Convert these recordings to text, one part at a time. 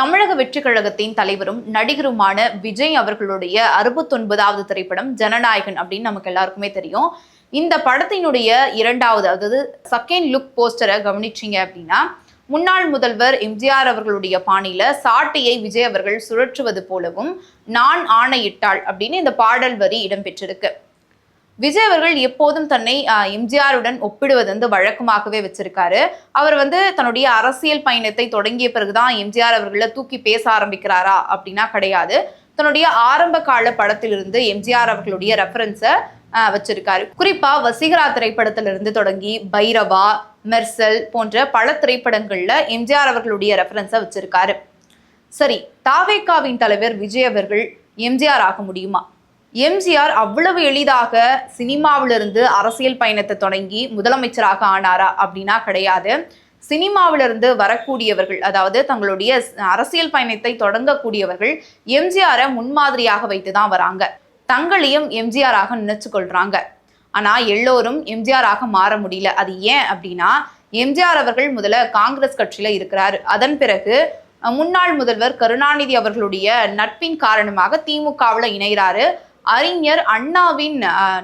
தமிழக வெற்றி கழகத்தின் தலைவரும் நடிகருமான விஜய் அவர்களுடைய அறுபத்தொன்பதாவது திரைப்படம் ஜனநாயகன் அப்படின்னு நமக்கு எல்லாருக்குமே தெரியும். இந்த படத்தினுடைய இரண்டாவது அதாவது செகண்ட் லுக் போஸ்டரை கவனிச்சிங்க அப்படின்னா முன்னாள் முதல்வர் எம்ஜிஆர் அவர்களுடைய பாணியில சாட்டையை விஜய் அவர்கள் சுழற்றுவது போலவும் நான் ஆணையிட்டாள் அப்படின்னு இந்த பாடல் வரி இடம்பெற்றிருக்கு விஜய் அவர்கள் எப்போதும் தன்னை எம்ஜிஆருடன் ஒப்பிடுவது வந்து வழக்கமாகவே வச்சிருக்காரு. அவர் வந்து தன்னுடைய அரசியல் பயணத்தை தொடங்கிய பிறகுதான் எம்ஜிஆர் அவர்களை தூக்கி பேச ஆரம்பிக்கிறாரா அப்படின்னா கிடையாது. தன்னுடைய ஆரம்ப கால படத்திலிருந்து எம்ஜிஆர் அவர்களுடைய ரெஃபரன்ஸை வச்சிருக்காரு. குறிப்பா வசீகரா திரைப்படத்திலிருந்து தொடங்கி பைரவா மெர்சல் போன்ற பல திரைப்படங்கள்ல எம்ஜிஆர் அவர்களுடைய ரெஃபரன்ஸை வச்சிருக்காரு. சரி தாவேகாவின் தலைவர் விஜய் அவர்கள் எம்ஜிஆர் ஆக முடியுமா? எம்ஜிஆர் அவ்வளவு எளிதாக சினிமாவிலிருந்து அரசியல் பயணத்தை தொடங்கி முதலமைச்சராக ஆனாரா அப்படின்னா கிடையாது. சினிமாவிலிருந்து வரக்கூடியவர்கள் அதாவது தங்களுடைய அரசியல் பயணத்தை தொடங்கக்கூடியவர்கள் எம்ஜிஆரை முன்மாதிரியாக வைத்து தான் வராங்க. தங்களையும் எம்ஜிஆராக நினைச்சு கொள்றாங்க ஆனா எல்லோரும் எம்ஜிஆராக மாற முடியல. அது ஏன் அப்படின்னா எம்ஜிஆர் அவர்கள் முதல்ல காங்கிரஸ் கட்சியில இருக்கிறாரு. அதன் பிறகு முன்னாள் முதல்வர் கருணாநிதி அவர்களுடைய நட்பின் காரணமாக திமுகவில் இணைகிறாரு. அறிஞர் அண்ணாவின்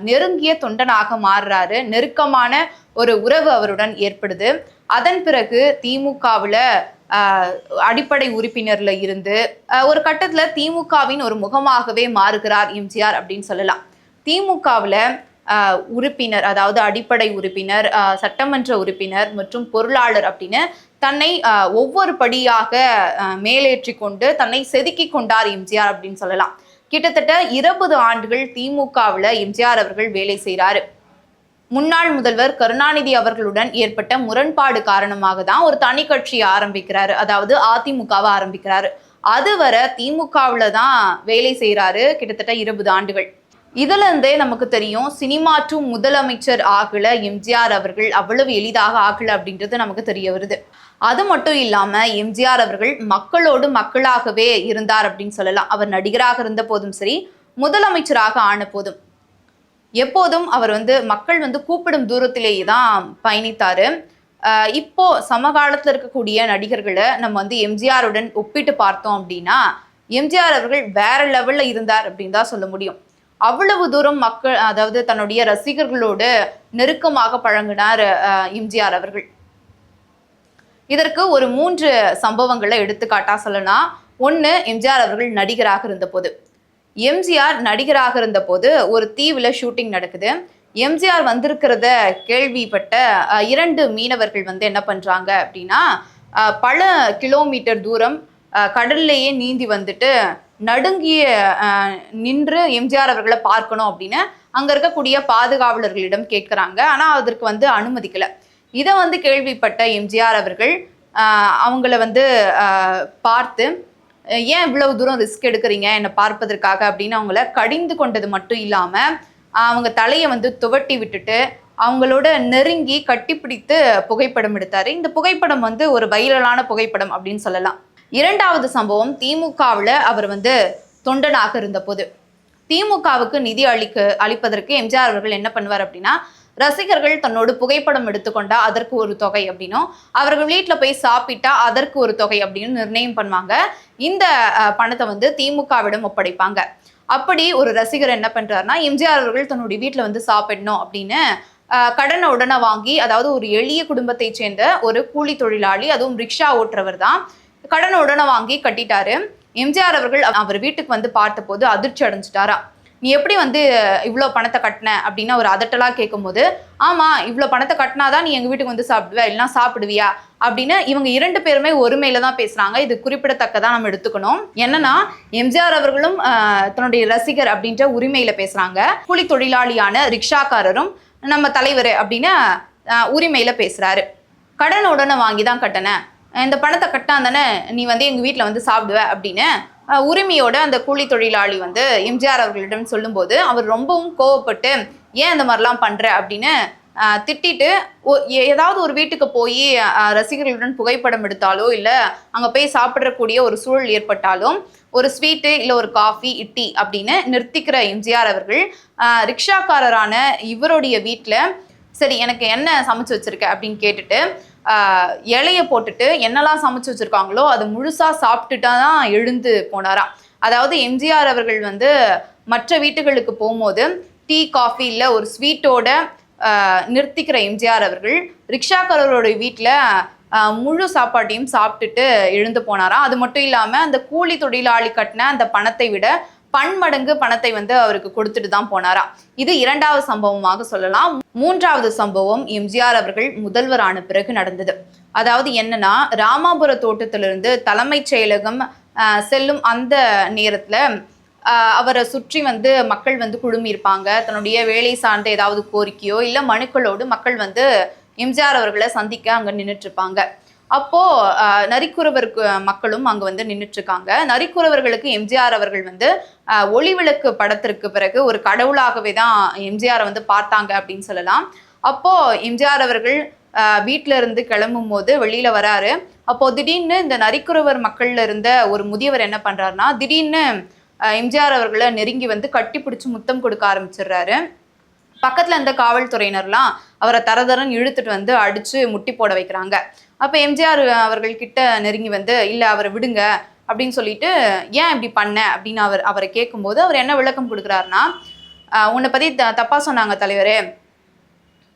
நெருங்கிய தொண்டனாக மாறுறாரு. நெருக்கமான ஒரு உறவு அவருடன் ஏற்படுது. அதன் பிறகு திமுகவுல அடிப்படை உறுப்பினர்ல இருந்து ஒரு கட்டத்துல திமுகவின் ஒரு முகமாகவே மாறுகிறார் எம்ஜிஆர் அப்படின்னு சொல்லலாம். திமுகவுல உறுப்பினர் அதாவது அடிப்படை உறுப்பினர் சட்டமன்ற உறுப்பினர் மற்றும் பொருளாளர் அப்படின்னு தன்னை ஒவ்வொரு படியாக மேலேற்றி கொண்டு தன்னை செதுக்கி கொண்டார் எம்ஜிஆர் அப்படின்னு சொல்லலாம். கிட்டத்தட்ட இருபது ஆண்டுகள் திமுகவில் எம்ஜிஆர் அவர்கள் வேலை செய்கிறாரு முன்னாள் முதல்வர் கருணாநிதி அவர்களுடன் ஏற்பட்ட முரண்பாடு காரணமாக தான் ஒரு தனி கட்சியை ஆரம்பிக்கிறாரு. அதாவது அதிமுகவை ஆரம்பிக்கிறாரு. அதுவரை திமுகவில் தான் வேலை செய்கிறாரு கிட்டத்தட்ட இருபது ஆண்டுகள். இதுல இருந்தே நமக்கு தெரியும் சினிமா டு முதலமைச்சர் ஆகல எம்ஜிஆர் அவர்கள் அவ்வளவு எளிதாக ஆகல அப்படின்றது நமக்கு தெரிய வருது. அது மட்டும் இல்லாமல் எம்ஜிஆர் அவர்கள் மக்களோடு மக்களாகவே இருந்தார் அப்படின்னு சொல்லலாம். அவர் நடிகராக இருந்த போதும் சரி முதலமைச்சராக ஆன போதும். எப்போதும் அவர் வந்து மக்கள் வந்து கூப்பிடும் தூரத்திலேயே தான் பயணித்தார் இப்போ சமகாலத்தில் இருக்கக்கூடிய நடிகர்களை நம்ம வந்து எம்ஜிஆருடன் ஒப்பிட்டு பார்த்தோம் அப்படின்னா எம்ஜிஆர் அவர்கள் வேற லெவலில் இருந்தார் அப்படின்னு தான் சொல்ல முடியும். அவ்வளவு தூரம் மக்கள் அதாவது தன்னுடைய ரசிகர்களோடு நெருக்கமாக பழங்கினார் எம்ஜிஆர் அவர்கள். இதற்கு ஒரு மூன்று சம்பவங்களை எடுத்துக்காட்டா சொல்லலாம் ஒன்று எம்ஜிஆர் அவர்கள் நடிகராக இருந்தபோது. எம்ஜிஆர் நடிகராக இருந்தபோது ஒரு தீவில் ஷூட்டிங் நடக்குது. எம்ஜிஆர் வந்திருக்கிறத கேள்விப்பட்ட இரண்டு மீனவர்கள் வந்து என்ன பண்ணுறாங்க அப்படின்னா பல கிலோமீட்டர் தூரம் கடல்லையே நீந்தி வந்துட்டு நடுங்கிய நின்று எம்ஜிஆர் அவர்களை பார்க்கணும் அப்படின்னு அங்கே இருக்கக்கூடிய பாதுகாவலர்களிடம் கேட்குறாங்க ஆனால் அதற்கு வந்து அனுமதிக்கலை. இதை வந்து கேள்விப்பட்ட எம்ஜிஆர் அவர்கள் அவங்கள வந்து பார்த்து ஏன் இவ்வளவு தூரம் ரிஸ்க் எடுக்கிறீங்க? என்னை பார்ப்பதற்காக அப்படின்னு அவங்கள கடிந்து கொண்டது மட்டும் இல்லாமல் அவங்க தலையை வந்து துவட்டி விட்டுட்டு அவங்களோட நெருங்கி கட்டிப்பிடித்து புகைப்படம் எடுத்தார். இந்த புகைப்படம் வந்து ஒரு வைரலான புகைப்படம் அப்படின்னு சொல்லலாம். இரண்டாவது சம்பவம் திமுகவில் அவர் வந்து தொண்டனாக இருந்தபோது. திமுகவுக்கு நிதி அளிக்க அளிப்பதற்கு எம்ஜிஆர் அவர்கள் என்ன பண்ணுவார் அப்படின்னா ரசிகர்கள் தன்னோடு புகைப்படம் எடுத்துக்கொண்டா அதற்கு ஒரு தொகை அப்படின்னும் அவர்கள் வீட்டில் போய் சாப்பிட்டா அதற்கு ஒரு தொகை அப்படின்னு நிர்ணயம் பண்ணுவாங்க. இந்த பணத்தை வந்து திமுகவிடம் ஒப்படைப்பாங்க. அப்படி ஒரு ரசிகர் என்ன பண்றாருன்னா எம்ஜிஆர் அவர்கள் தன்னுடைய வீட்டில் வந்து சாப்பிடணும் அப்படின்னு கடனை உடனே வாங்கி அதாவது ஒரு எளிய குடும்பத்தைச் சேர்ந்த ஒரு கூலி தொழிலாளி அதுவும் ரிக்ஷா ஓட்டுறவர் தான் கடனை உடனே வாங்கி கட்டிட்டாரு. எம்ஜிஆர் அவர்கள் அவர் வீட்டுக்கு வந்து பார்த்தபோது அதிர்ச்சி அடைஞ்சிட்டாரா நீ எப்படி வந்து இவ்வளோ பணத்தை கட்டின அப்படின்னு ஒரு அதட்டலாக கேட்கும்போது ஆமாம் இவ்வளோ பணத்தை கட்டினாதான் நீ எங்கள் வீட்டுக்கு வந்து சாப்பிடுவ இல்லைன்னா சாப்பிடுவியா அப்படின்னு இவங்க இரண்டு பேருமே ஒருமையில தான் பேசுகிறாங்க இது குறிப்பிடத்தக்கதா நம்ம எடுத்துக்கணும். என்னன்னா எம்ஜிஆர் அவர்களும் தன்னுடைய ரசிகர் அப்படின்ற உரிமையில பேசுகிறாங்க கூலி தொழிலாளியான ரிக்ஷாக்காரரும் நம்ம தலைவர் அப்படின்னு உரிமையில பேசுறாரு. கடன் உடனே வாங்கி தான் கட்டினேன் இந்த பணத்தை கட்டினா தானே நீ வந்து எங்கள் வீட்டில் வந்து சாப்பிடுவ அப்படின்னு உரிமையோட அந்த கூலி தொழிலாளி வந்து எம்ஜிஆர் அவர்களிடம் சொல்லும்போது அவர் ரொம்பவும் கோவப்பட்டு ஏன் இந்த மாதிரிலாம் பண்ணுற அப்படின்னு திட்டிட்டு ஏதாவது ஒரு வீட்டுக்கு போய் ரசிகர்களுடன் புகைப்படம் எடுத்தாலோ இல்லை அங்கே போய் சாப்பிடக்கூடிய ஒரு சூழல் ஏற்பட்டாலும் ஒரு ஸ்வீட்டு இல்லை ஒரு காஃபி இட்டி அப்படின்னு நிறுத்திக்கிற எம்ஜிஆர் அவர்கள் ரிக்ஷாக்காரரான இவருடைய வீட்டில் சரி எனக்கு என்ன சமைச்சு வச்சிருக்க? அப்படின்னு கேட்டுட்டு இலைய போட்டுட்டு என்னெல்லாம் சமைச்சு வச்சுருக்காங்களோ அது முழுசாக சாப்பிட்டுட்டா தான் எழுந்து போனாராம். அதாவது எம்ஜிஆர் அவர்கள் வந்து மற்ற வீட்டுகளுக்கு போகும்போது டீ காஃபி இல்லை ஒரு ஸ்வீட்டோட நிறுத்திக்கிற எம்ஜிஆர் அவர்கள் ரிக்ஷாக்காரரோட வீட்டில் முழு சாப்பாட்டையும் சாப்பிட்டுட்டு எழுந்து போனாராம். அது மட்டும் இல்லாமல் அந்த கூலி தொழிலாளி கட்டின அந்த பணத்தை விட பன்மடங்கு பணத்தை வந்து அவருக்கு கொடுத்துட்டு தான் போனாராம் இது இரண்டாவது சம்பவமாக சொல்லலாம். மூன்றாவது சம்பவம் எம்ஜிஆர் அவர்கள் முதல்வரான பிறகு நடந்தது. அதாவது என்னன்னா ராமாபுர தோட்டத்திலிருந்து தலைமைச் செயலகம் செல்லும் அந்த நேரத்துல அவரை சுற்றி வந்து மக்கள் வந்து குழுமியிருப்பாங்க. தன்னுடைய வேலை சார்ந்த ஏதாவது கோரிக்கையோ இல்லை மனுக்களோடு மக்கள் வந்து எம்ஜிஆர் அவர்களை சந்திக்க அங்க நின்றுட்டு இருப்பாங்க. அப்போ நரிக்குறவர் மக்களும் அங்க வந்து நின்றுட்டு இருக்காங்க நரிக்குறவர்களுக்கு எம்ஜிஆர் அவர்கள் வந்து ஒளிவிளக்கு படத்திற்கு பிறகு ஒரு கடவுளாகவே தான் எம்ஜிஆரை வந்து பார்த்தாங்க அப்படின்னு சொல்லலாம். அப்போ எம்ஜிஆர் அவர்கள் ஆஹ், வீட்ல இருந்து கிளம்பும் போது வெளியில வராரு. அப்போ திடீர்னு இந்த நரிக்குறவர் மக்கள்ல இருந்த ஒரு முதியவர் என்ன பண்றாருன்னா திடீர்னு எம்ஜிஆர் அவர்களை நெருங்கி வந்து கட்டி பிடிச்சி முத்தம் கொடுக்க ஆரம்பிச்சிடுறாரு. பக்கத்துல இருந்த காவல்துறையினர்லாம் அவரை தரதரன் இழுத்துட்டு வந்து அடிச்சு முட்டி போட வைக்கிறாங்க. அப்போ எம்ஜிஆர் அவர்கள் கிட்ட நெருங்கி வந்து இல்லை அவரை விடுங்க அப்படின்னு சொல்லிட்டு ஏன் இப்படி பண்ண? அப்படின்னு அவர் அவரை கேட்கும்போது அவர் என்ன விளக்கம் கொடுக்குறாருன்னா உன்னை பற்றி த தப்பாக சொன்னாங்க தலைவரே.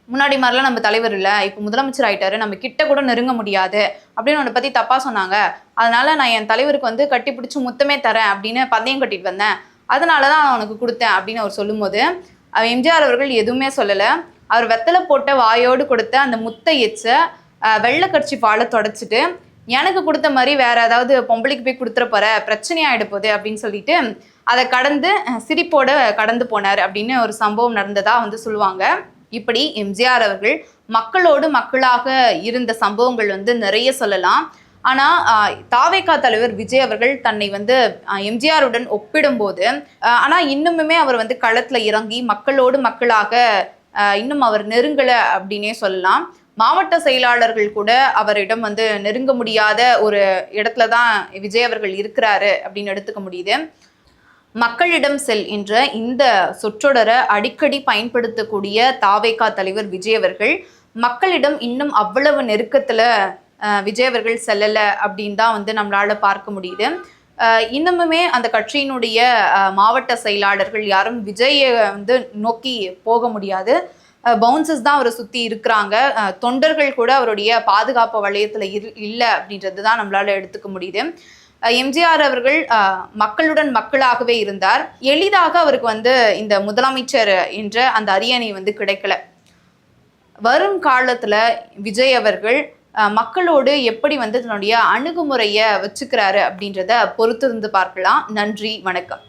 முன்னாடி மாதிரிலாம் நம்ம தலைவர் இல்லை. இப்போ முதலமைச்சர் ஆகிட்டாரு நம்ம கிட்ட கூட நெருங்க முடியாது. அப்படின்னு உன்னை பற்றி தப்பாக சொன்னாங்க. அதனால நான் என் தலைவருக்கு வந்து கட்டி பிடிச்சி முத்தமே தரேன் அப்படின்னு பந்தயம் கட்டிட்டு வந்தேன். அதனால தான் நான் உனக்கு கொடுத்தேன் அப்படின்னு அவர் சொல்லும்போது எம்ஜிஆர் அவர்கள் எதுவுமே சொல்லலை. அவர் வெத்தலை போட்ட வாயோடு கொடுத்த அந்த முத்த எச்ச வெள்ளக்கட்சி பாலை தொடச்சிட்டு எனக்கு கொடுத்த மாதிரி வேற ஏதாவது பொம்பளைக்கு போய் கொடுத்துற போற பிரச்சனையாயிட போகுது அப்படின்னு சொல்லிட்டு அதை கடந்து சிரிப்போட கடந்து போனார் அப்படின்னு ஒரு சம்பவம் நடந்ததா வந்து சொல்லுவாங்க. இப்படி எம்ஜிஆர் அவர்கள் மக்களோடு மக்களாக இருந்த சம்பவங்கள் வந்து நிறைய சொல்லலாம். ஆனால் தாவேகா தலைவர் விஜய் அவர்கள் தன்னை வந்து எம்ஜிஆருடன் ஒப்பிடும்போது ஆனால் இன்னுமுமே அவர் வந்து களத்தில் இறங்கி மக்களோடு மக்களாக இன்னும் அவர் நெருங்கலை அப்படின்னே சொல்லலாம். மாவட்ட செயலாளர்கள் கூட அவரிடம் வந்து நெருங்க முடியாத ஒரு இடத்துல தான் விஜய் அவர்கள் இருக்கிறாரு அப்படின்னு எடுத்துக்க முடியுது. மக்களிடம் செல் என்ற இந்த சொற்றொடரை அடிக்கடி பயன்படுத்தக்கூடிய தாவேகா தலைவர் விஜய் அவர்கள் மக்களிடம் இன்னும் அவ்வளவு நெருக்கத்துல விஜய் அவர்கள் செல்லல அப்படின்னு தான் வந்து நம்மளால பார்க்க முடியுது. இன்னமுமே அந்த கட்சியினுடைய மாவட்ட செயலாளர்கள் யாரும் விஜயை வந்து நோக்கி போக முடியாது. பவுன்சஸ் தான் அவரை சுற்றி இருக்கிறாங்க. தொண்டர்கள் கூட அவருடைய பாதுகாப்பு வளையத்தில் இரு இல்லை அப்படின்றது தான் நம்மளால் எடுத்துக்க முடியுது. எம்ஜிஆர் அவர்கள் மக்களுடன் மக்களாகவே இருந்தார். எளிதாக அவருக்கு வந்து இந்த முதலமைச்சர் என்ற அந்த அரியணை வந்து கிடைக்கல. வரும் காலத்தில் விஜய் அவர்கள் மக்களோடு எப்படி வந்து தன்னுடைய அணுகுமுறையை வச்சுக்கிறாரு அப்படின்றத பொறுத்திருந்து பார்க்கலாம். நன்றி வணக்கம்.